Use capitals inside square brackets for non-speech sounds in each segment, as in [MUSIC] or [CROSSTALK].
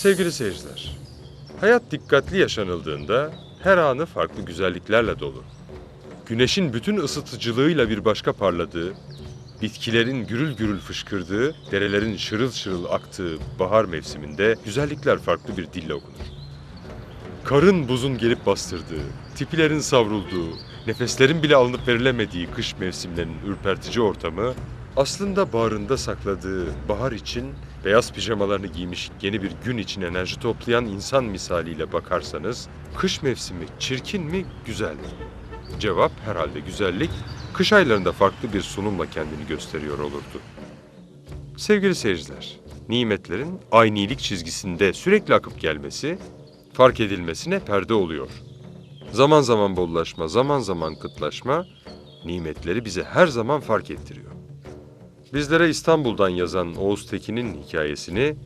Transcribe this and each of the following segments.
Sevgili seyirciler, hayat dikkatli yaşanıldığında her anı farklı güzelliklerle dolu. Güneşin bütün ısıtıcılığıyla bir başka parladığı, bitkilerin gürül gürül fışkırdığı, derelerin şırıl şırıl aktığı bahar mevsiminde güzellikler farklı bir dille okunur. Karın buzun gelip bastırdığı, tipilerin savrulduğu, nefeslerin bile alınıp verilemediği kış mevsimlerinin ürpertici ortamı aslında bağrında sakladığı bahar için beyaz pijamalarını giymiş yeni bir gün için enerji toplayan insan misaliyle bakarsanız kış mevsimi çirkin mi güzel mi? Cevap herhalde güzellik kış aylarında farklı bir sunumla kendini gösteriyor olurdu. Sevgili seyirciler, nimetlerin aynilik çizgisinde sürekli akıp gelmesi fark edilmesine perde oluyor. Zaman zaman bollaşma, zaman zaman kıtlaşma nimetleri bize her zaman fark ettiriyor. Bizlere İstanbul'dan yazan Oğuz Tekin'in hikayesini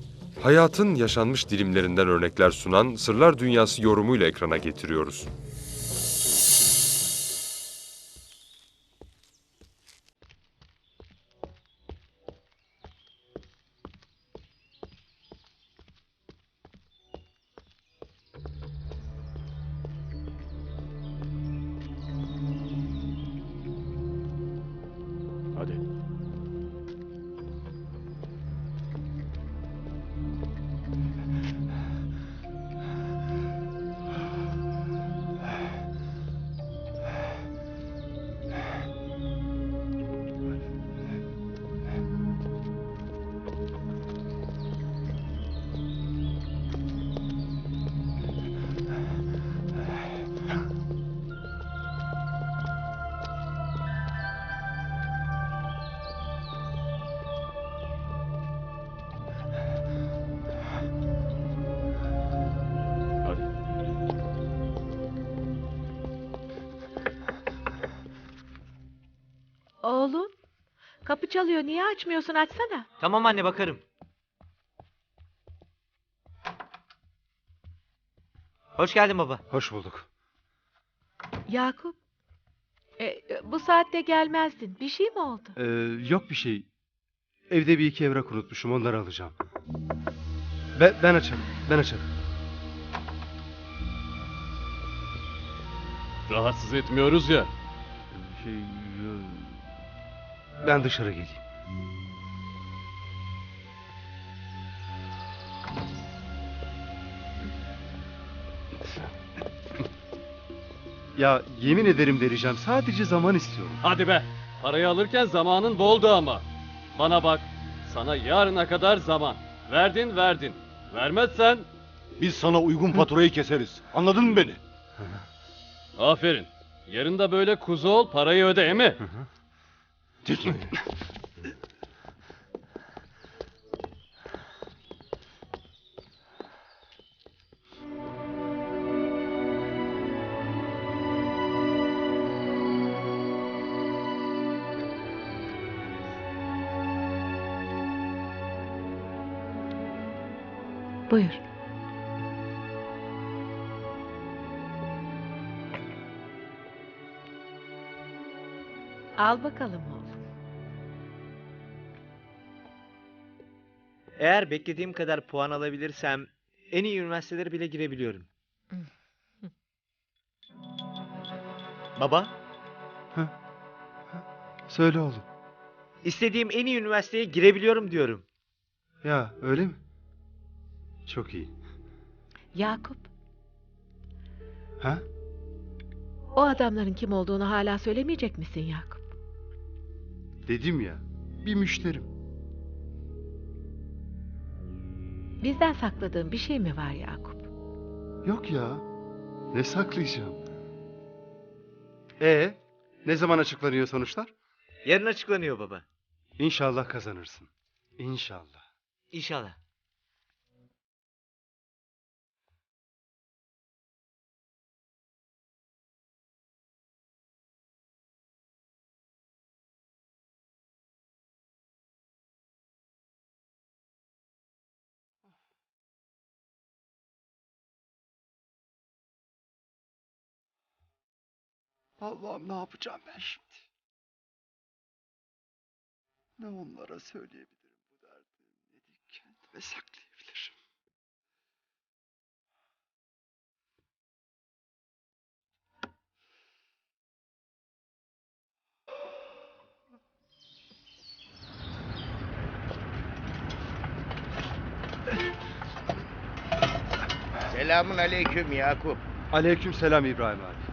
hayatın yaşanmış dilimlerinden örnekler sunan Sırlar Dünyası yorumuyla ekrana getiriyoruz. Çalıyor. Niye açmıyorsun? Açsana. Tamam anne bakarım. Hoş geldin baba. Hoş bulduk. Yakup, e, e, bu saatte gelmezdin. Bir şey mi oldu? Ee, yok bir şey. Evde bir iki evrak unutmuşum onları alacağım. Ben, ben açarım. Ben açarım. Rahatsız etmiyoruz ya. Şey, e, ben dışarı geleyim. Ya yemin ederim vereceğim. Sadece zaman istiyorum. Hadi be. Parayı alırken zamanın boldu ama. Bana bak. Sana yarına kadar zaman. Verdin verdin. Vermezsen Biz sana uygun faturayı keseriz. Anladın mı beni? aferin. Yarın da böyle kuzu ol parayı öde emi. Buyur. Al bakalım Eğer beklediğim kadar puan alabilirsem en iyi üniversitelere bile girebiliyorum. [LAUGHS] Baba, Söyle oğlum. istediğim en iyi üniversiteye girebiliyorum diyorum. Ya öyle mi? Çok iyi. Yakup, Ha? o adamların kim olduğunu hala söylemeyecek misin Yakup? Dedim ya. Bir müşterim. Bizden sakladığın bir şey mi var Yakup? Yok ya. Ne saklayacağım? E ne zaman açıklanıyor sonuçlar? Yarın açıklanıyor baba. İnşallah kazanırsın. İnşallah. İnşallah. Allah'ım ne yapacağım ben şimdi? Ne onlara söyleyebilirim bu derdimi ne de kendime saklayabilirim. Selamun aleyküm Yakup. Aleyküm selam İbrahim abi.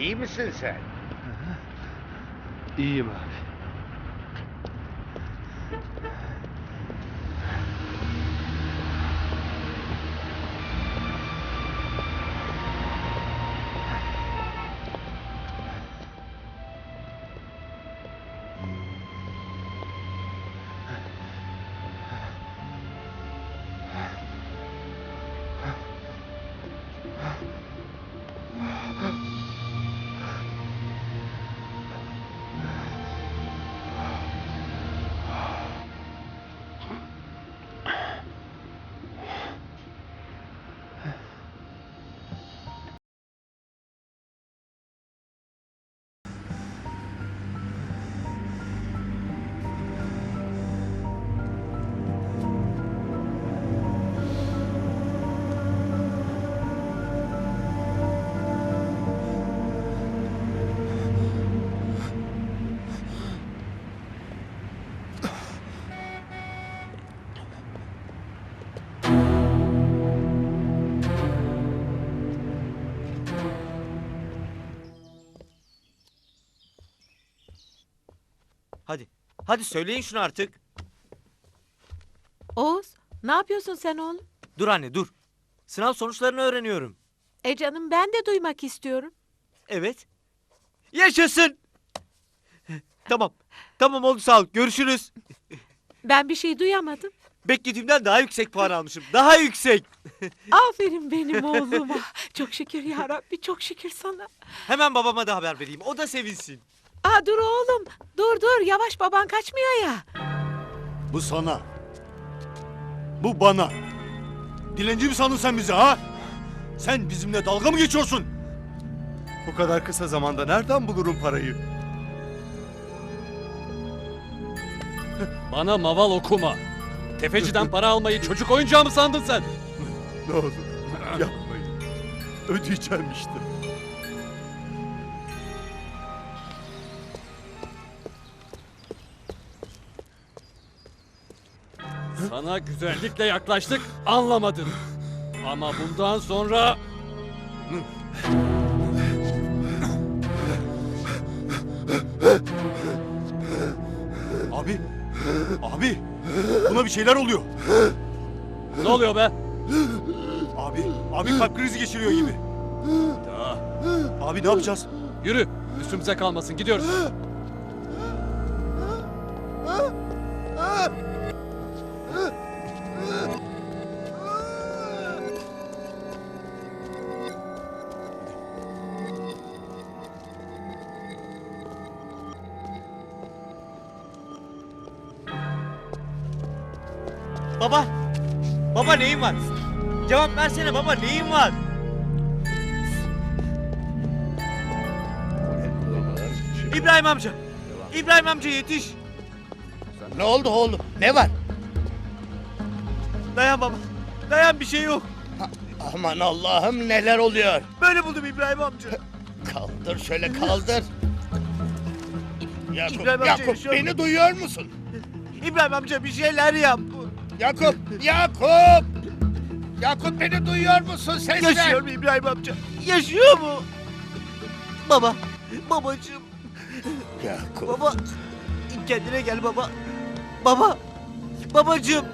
İyi misin sen? İyiyim abi. Hadi. Söyleyin şunu artık. Oğuz, ne yapıyorsun sen oğlum? Dur anne dur. Sınav sonuçlarını öğreniyorum. E canım ben de duymak istiyorum. Evet. Yaşasın. Tamam. Tamam oldu sağ ol. Görüşürüz. Ben bir şey duyamadım. Beklediğimden daha yüksek puan almışım. Daha yüksek. Aferin benim oğluma. çok şükür ya Rabbi, çok şükür sana. Hemen babama da haber vereyim. O da sevinsin. Aa dur oğlum, dur dur yavaş baban kaçmıyor ya. Bu sana. Bu bana. Dilenci mi sandın sen bizi ha? Sen bizimle dalga mı geçiyorsun? Bu kadar kısa zamanda nereden bulurum parayı? Bana maval okuma. Tefeciden para almayı çocuk oyuncağı mı sandın sen? Ne olur yapmayın. Ödeyeceğim işte. Sana güzellikle yaklaştık, anlamadın. Ama bundan sonra Abi. Abi. Buna bir şeyler oluyor. ne oluyor be? Abi. Abi kalp krizi geçiriyor gibi. Ya. Abi ne yapacağız? Yürü, üstümüze kalmasın, gidiyoruz. Var? Cevap versene baba neyin var? İbrahim amca. İbrahim amca yetiş. Ne oldu oğlum? Ne var? Dayan baba. Dayan bir şey yok. Aman Allah'ım neler oluyor? Böyle buldum İbrahim amca. Kaldır şöyle kaldır. [LAUGHS] Yakup, İbrahim amca Yakup yaşıyor mu? beni duyuyor musun? İbrahim amca bir şeyler yap. Yakup, Yakup! Yakup beni duyuyor musun? Ses ver. Yaşıyor mu İbrahim amca? Yaşıyor mu? Baba. Babacığım. Yakup. Baba. Kendine gel baba. Baba. Babacığım.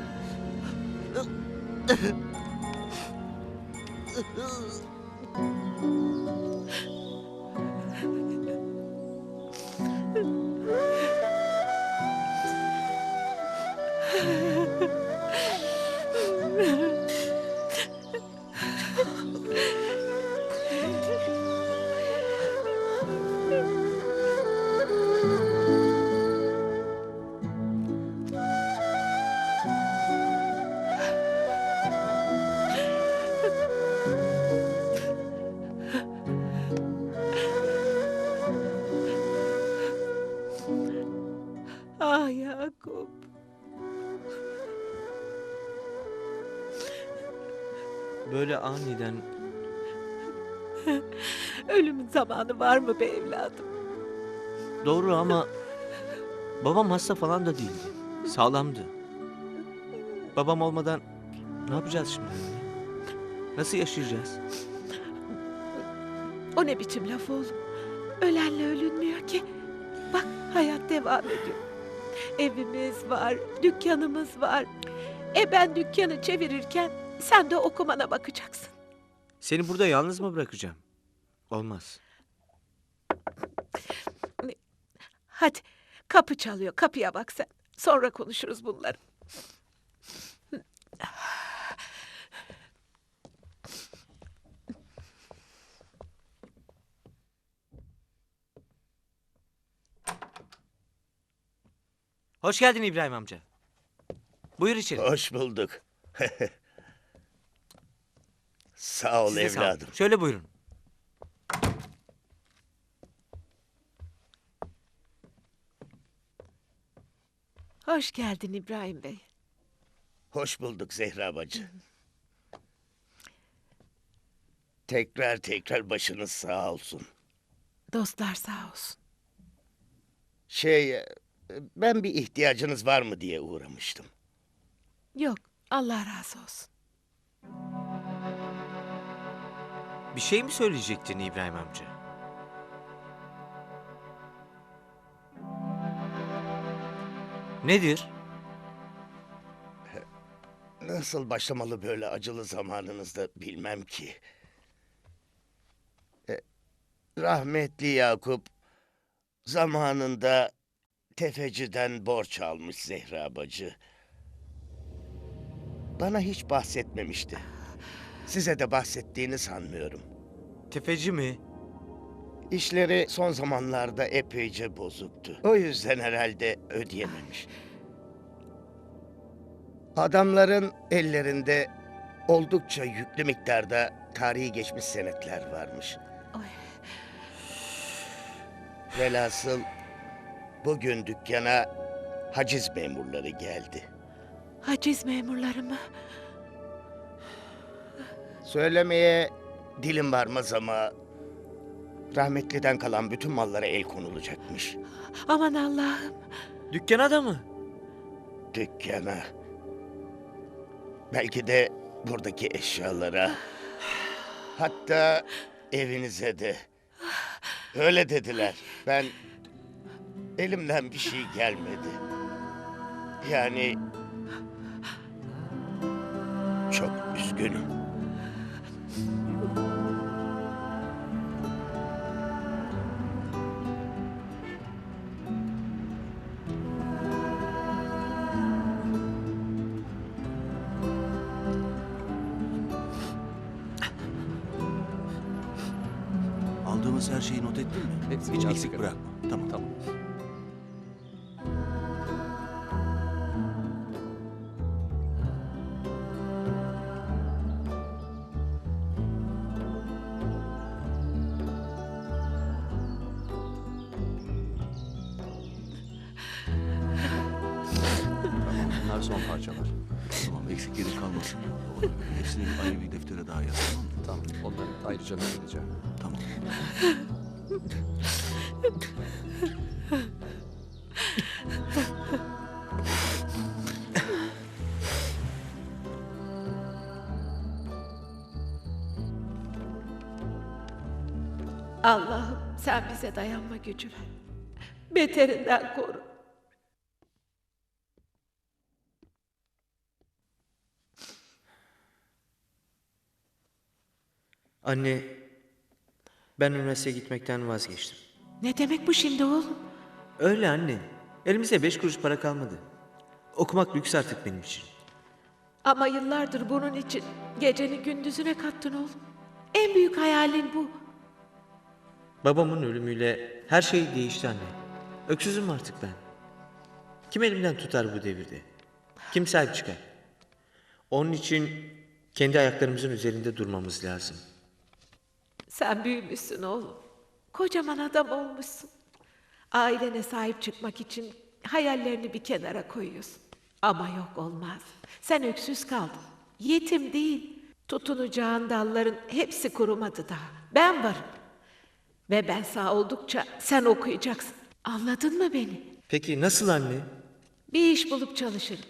Böyle aniden [LAUGHS] Ölümün zamanı var mı be evladım? Doğru ama babam hasta falan da değildi. Sağlamdı. Babam olmadan ne yapacağız şimdi? Nasıl yaşayacağız? O ne biçim laf oğlum? Ölenle ölünmüyor ki. Bak hayat devam ediyor. Evimiz var, dükkanımız var. E ben dükkanı çevirirken sen de okumana bakacaksın. Seni burada yalnız mı bırakacağım? Olmaz. Hadi kapı çalıyor kapıya bak sen. Sonra konuşuruz bunları. Hoş geldin İbrahim amca. Buyur içeri. Hoş bulduk. [LAUGHS] sağ ol Siz de sağ olun. evladım. Şöyle buyurun. Hoş geldin İbrahim Bey. Hoş bulduk Zehra bacı. Tekrar tekrar başınız sağ olsun. Dostlar sağ olsun. Şey, e, ben bir ihtiyacınız var mı diye uğramıştım. Yok Allah razı olsun. Bir şey mi söyleyecektin İbrahim amca? Nedir? Nasıl başlamalı böyle acılı zamanınızda bilmem ki. E, rahmetli Yakup zamanında tefeciden borç almış Zehra bacı. Bana hiç bahsetmemişti. Size de bahsettiğini sanmıyorum. Tefeci mi? İşleri son zamanlarda epeyce bozuktu. O yüzden herhalde ödeyememiş. Adamların ellerinde oldukça yüklü miktarda tarihi geçmiş senetler varmış. Oy. Velhasıl bugün dükkana haciz memurları geldi. Haciz memurları mı? Söylemeye dilim varmaz ama rahmetliden kalan bütün mallara el konulacakmış. Aman Allah'ım. Dükkana da mı? Dükkana. Belki de buradaki eşyalara. Hatta evinize de. Öyle dediler. Ben elimden bir şey gelmedi. Yani son parçalar. Tamam eksikleri kalmasın. Doğru. Hepsini bir ayrı bir deftere daha yaz tamam mı? Tamam. Onları ayrıca not edeceğim. Tamam. Allah'ım sen bize dayanma gücü ver. Beterinden koru. Anne, ben üniversiteye gitmekten vazgeçtim. Ne demek bu şimdi oğlum? Öyle anne. Elimizde beş kuruş para kalmadı. Okumak lüks artık benim için. Ama yıllardır bunun için geceni gündüzüne kattın oğlum. En büyük hayalin bu. Babamın ölümüyle her şey değişti anne. Öksüzüm artık ben. Kim elimden tutar bu devirde? Kim sahip çıkar? Onun için kendi ayaklarımızın üzerinde durmamız lazım. Sen büyümüşsün oğlum. Kocaman adam olmuşsun. Ailene sahip çıkmak için hayallerini bir kenara koyuyorsun. Ama yok olmaz. Sen öksüz kaldın. Yetim değil. Tutunacağın dalların hepsi kurumadı daha. Ben varım. Ve ben sağ oldukça sen okuyacaksın. Anladın mı beni? Peki nasıl anne? Bir iş bulup çalışırım.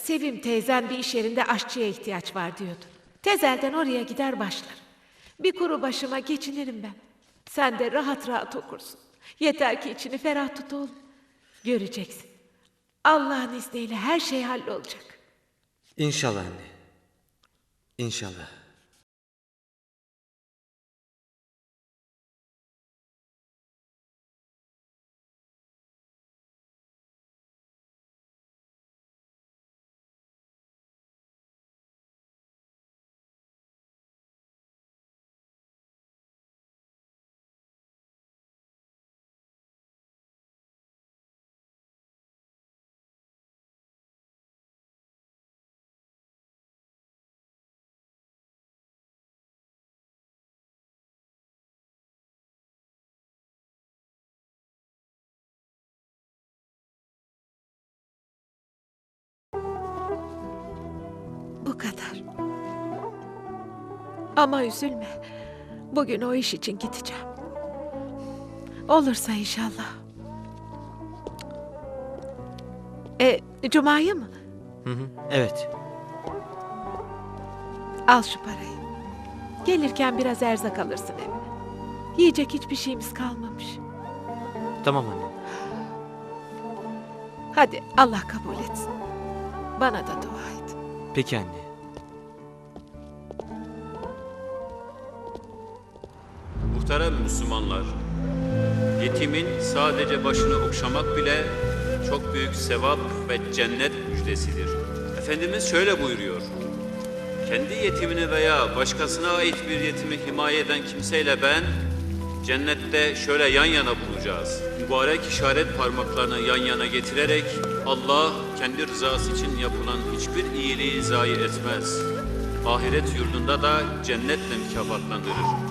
Sevim teyzen bir iş yerinde aşçıya ihtiyaç var diyordu. Tezelden oraya gider başlar. Bir kuru başıma geçinirim ben. Sen de rahat rahat okursun. Yeter ki içini ferah tut oğlum. Göreceksin. Allah'ın izniyle her şey hallolacak. İnşallah anne. İnşallah. Bu kadar. Ama üzülme. Bugün o iş için gideceğim. Olursa inşallah. E, Cuma'yı mı? Hı hı. Evet. Al şu parayı. Gelirken biraz erzak alırsın evine. Yiyecek hiçbir şeyimiz kalmamış. Tamam anne. Hadi Allah kabul etsin. Bana da dua et. Peki anne. Muhterem Müslümanlar, yetimin sadece başını okşamak bile çok büyük sevap ve cennet müjdesidir. Efendimiz şöyle buyuruyor. Kendi yetimini veya başkasına ait bir yetimi himaye eden kimseyle ben cennette şöyle yan yana bulacağız. Mübarek işaret parmaklarını yan yana getirerek Allah kendi rızası için yapılan hiçbir iyiliği zayi etmez. Ahiret yurdunda da cennetle mükafatlandırır.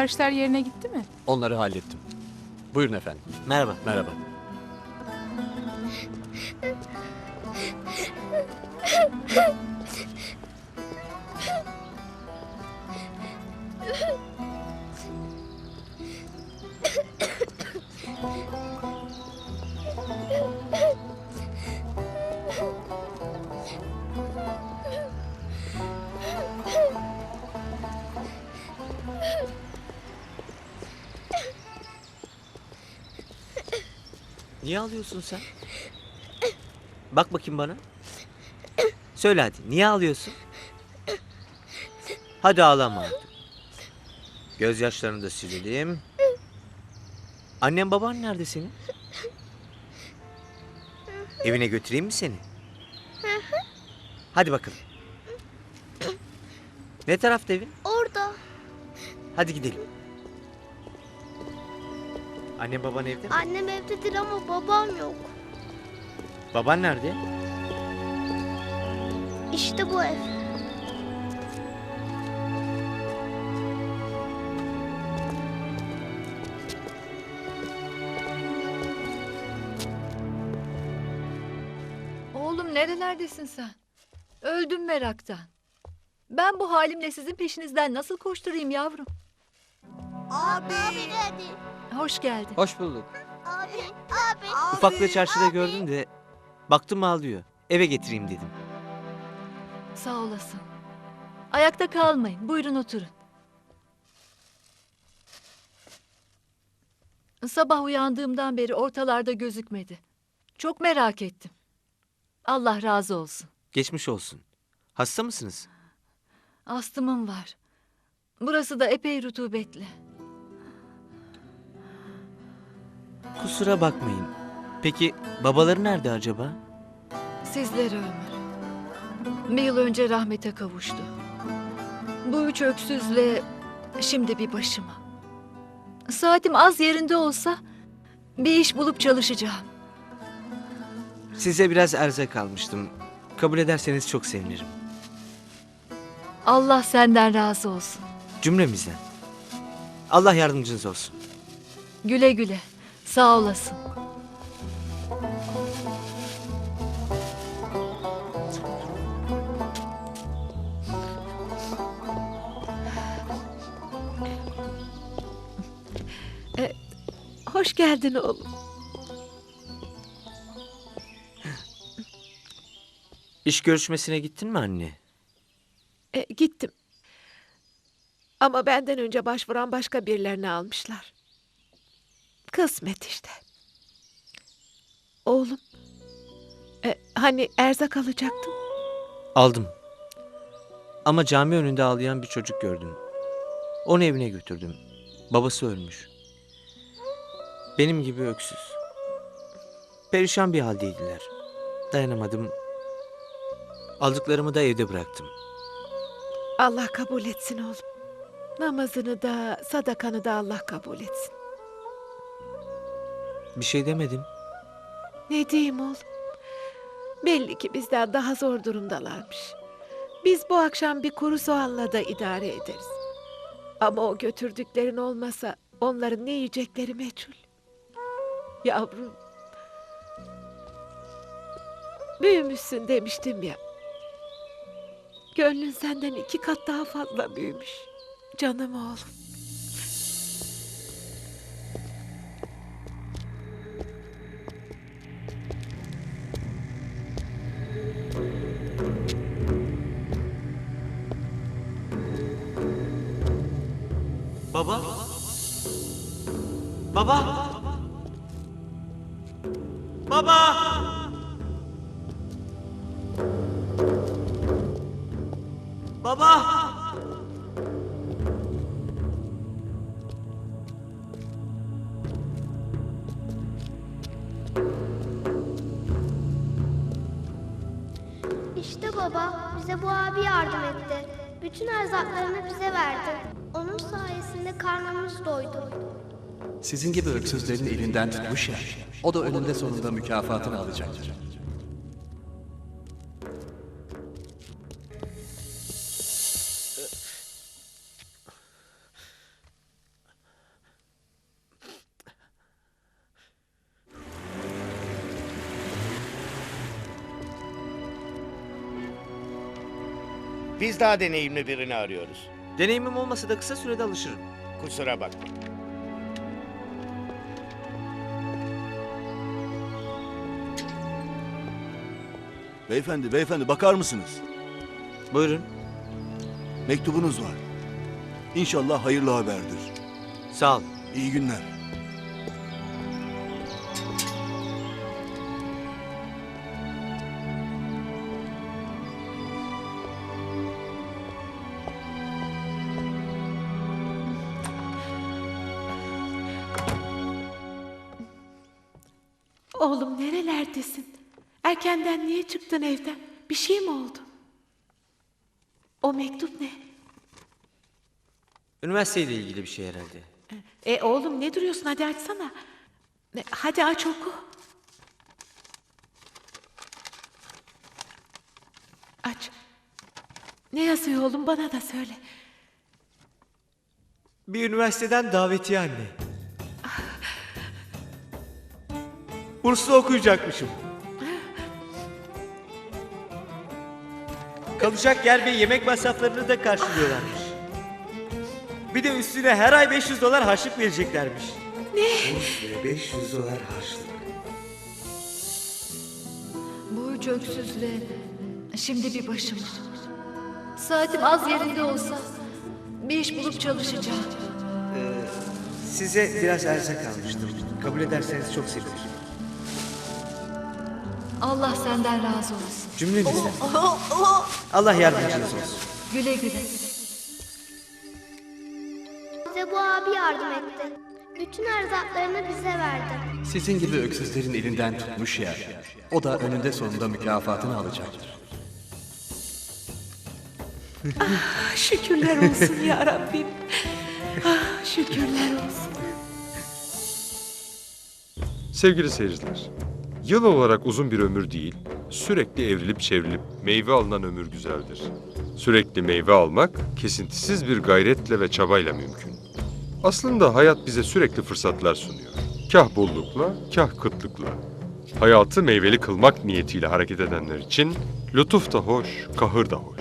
Siparişler yerine gitti mi? Onları hallettim. Buyurun efendim. Merhaba. Merhaba. Niye ağlıyorsun sen? Bak bakayım bana. Söyle hadi. Niye ağlıyorsun? Hadi ağlama artık. Gözyaşlarını da silelim. Annem baban nerede senin? Evine götüreyim mi seni? Hadi bakalım. Ne tarafta evin? Orada. Hadi gidelim. Annem baban evde mi? Annem evdedir ama babam yok. Baban nerede? İşte bu ev. Oğlum nerelerdesin sen? Öldüm meraktan. Ben bu halimle sizin peşinizden nasıl koşturayım yavrum? Abi. Abi hadi. Hoş geldin. Hoş bulduk. Abi. Abi. Ufaklığı çarşıda gördüm de baktım ağlıyor. Eve getireyim dedim. Sağ olasın. Ayakta kalmayın. Buyurun oturun. Sabah uyandığımdan beri ortalarda gözükmedi. Çok merak ettim. Allah razı olsun. Geçmiş olsun. Hasta mısınız? Astımım var. Burası da epey rutubetli. Kusura bakmayın. Peki babaları nerede acaba? Sizlere ömür. Bir yıl önce rahmete kavuştu. Bu üç öksüzle şimdi bir başıma. Saatim az yerinde olsa bir iş bulup çalışacağım. Size biraz erzak almıştım. Kabul ederseniz çok sevinirim. Allah senden razı olsun. Cümlemizden. Allah yardımcınız olsun. Güle güle. Sağ olasın. Hoş geldin oğlum. İş görüşmesine gittin mi anne? E, gittim. Ama benden önce başvuran başka birilerini almışlar. Kısmet işte. Oğlum. E, hani erzak alacaktın? Aldım. Ama cami önünde ağlayan bir çocuk gördüm. Onu evine götürdüm. Babası ölmüş. Benim gibi öksüz. Perişan bir haldeydiler. Dayanamadım. Aldıklarımı da evde bıraktım. Allah kabul etsin oğlum. Namazını da sadakanı da Allah kabul etsin. Bir şey demedim. Ne diyeyim oğlum? Belli ki bizden daha zor durumdalarmış. Biz bu akşam bir kuru soğanla da idare ederiz. Ama o götürdüklerin olmasa onların ne yiyecekleri meçhul. Yavrum. Büyümüşsün demiştim ya. Gönlün senden iki kat daha fazla büyümüş. Canım oğlum. Baba bize bu abi yardım etti. Bütün erzaklarını bize verdi. Onun sayesinde karnımız doydu. Sizin gibi öksüzlerin elinden tutmuş ya. O da önünde sonunda mükafatını alacaktır. Biz daha deneyimli birini arıyoruz. Deneyimim olmasa da kısa sürede alışırım. Kusura bakma. Beyefendi, beyefendi bakar mısınız? Buyurun. Mektubunuz var. İnşallah hayırlı haberdir. Sağ ol. İyi günler. Çıktın evden? Bir şey mi oldu? O mektup ne? Üniversiteyle ilgili bir şey herhalde. E oğlum ne duruyorsun hadi açsana. Ne, Hadi aç oku. Aç. Ne yazıyor oğlum bana da söyle. Bir üniversiteden davetiye anne. Burslu okuyacakmışım. Kalacak yer ve yemek masraflarını da karşılıyorlarmış. Bir de üstüne her ay 500 dolar harçlık vereceklermiş. Ne? Burs ve 500 dolar harçlık. Bu üç öksüzle şimdi bir başıma. Saatim az yerinde olsa bir iş bulup çalışacağım. Size biraz erzak almıştım. Kabul ederseniz çok sevinirim. Allah senden razı olsun. Cümlemizden. Allah yardımcınız olsun. Güle güle. Bize bu abi yardım etti. Bütün erzaklarını bize verdi. Sizin gibi öksüzlerin elinden tutmuş ya. O da önünde sonunda mükafatını alacaktır. Ah, Şükürler olsun ya Rabbim. Ah, şükürler olsun. Sevgili seyirciler, yıl olarak uzun bir ömür değil sürekli evrilip çevrilip meyve alınan ömür güzeldir. Sürekli meyve almak kesintisiz bir gayretle ve çabayla mümkün. Aslında hayat bize sürekli fırsatlar sunuyor. Kah bollukla, kah kıtlıkla. Hayatı meyveli kılmak niyetiyle hareket edenler için lütuf da hoş, kahır da hoş.